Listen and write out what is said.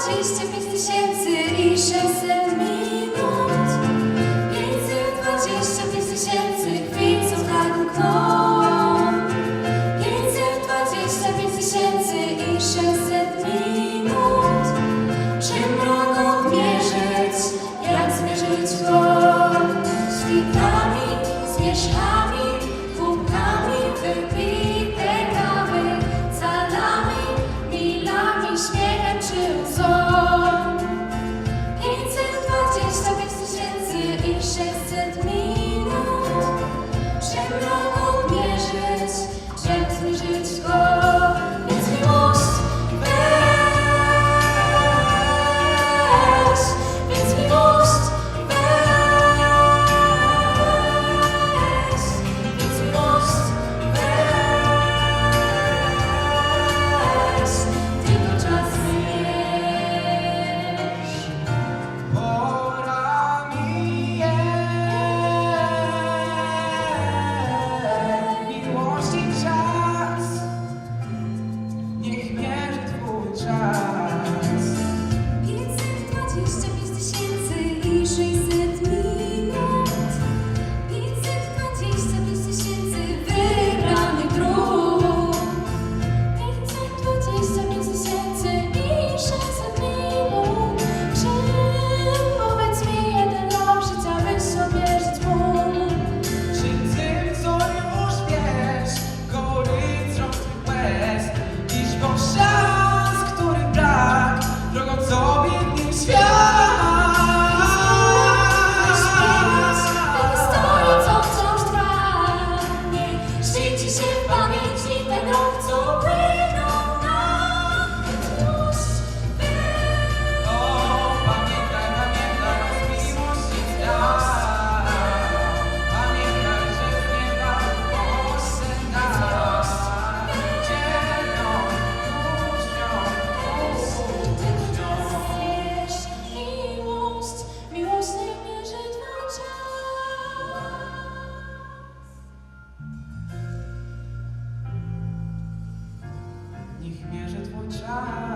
25 tysięcy i 600 minut child. child.